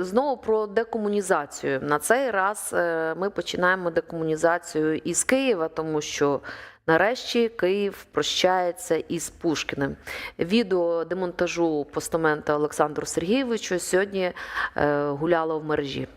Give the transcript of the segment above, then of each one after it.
Знову про декомунізацію. На цей раз е, ми починаємо декомунізацію із Києва, тому що нарешті Київ прощається із Пушкіним. Відео демонтажу постамента Олександру Сергійовичу сьогодні е, гуляло в мережі.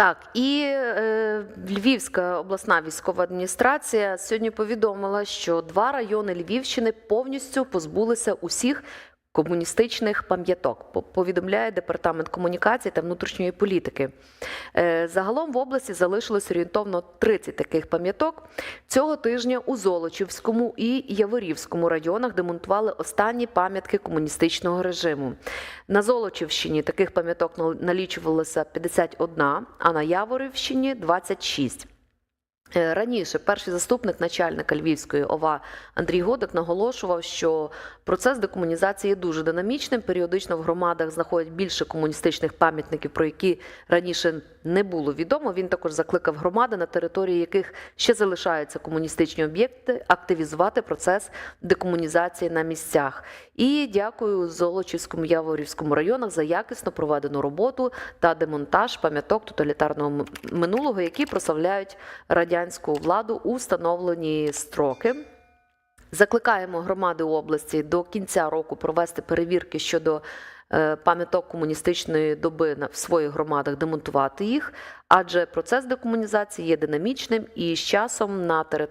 Так, і е, Львівська обласна військова адміністрація сьогодні повідомила, що два райони Львівщини повністю позбулися усіх комуністичних пам'яток. По- Повідомляє департамент комунікації та внутрішньої політики. Е, загалом в області залишилось орієнтовно 30 таких пам'яток. Цього тижня у Золочівському і Яворівському районах демонтували останні пам'ятки комуністичного режиму. На Золочівщині таких пам'яток нал- налічувалося 51, а на Яворівщині 26. Е, Раніше перший заступник начальника Львівської ОВА Андрій Годик наголошував, що процес декомунізації є дуже динамічним. Періодично в громадах знаходять більше комуністичних пам'ятників, про які раніше не було відомо. Він також закликав громади, на території яких ще залишаються комуністичні об'єкти, активізувати процес декомунізації на місцях. І дякую Золочівському Яворівському районах за якісно проведену роботу та демонтаж пам'яток тоталітарного минулого, які прославляють радянську владу у встановлені строки. Закликаємо громади області до кінця року провести перевірки щодо пам'яток комуністичної доби в своїх громадах, демонтувати їх, адже процес декомунізації є динамічним і з часом на території.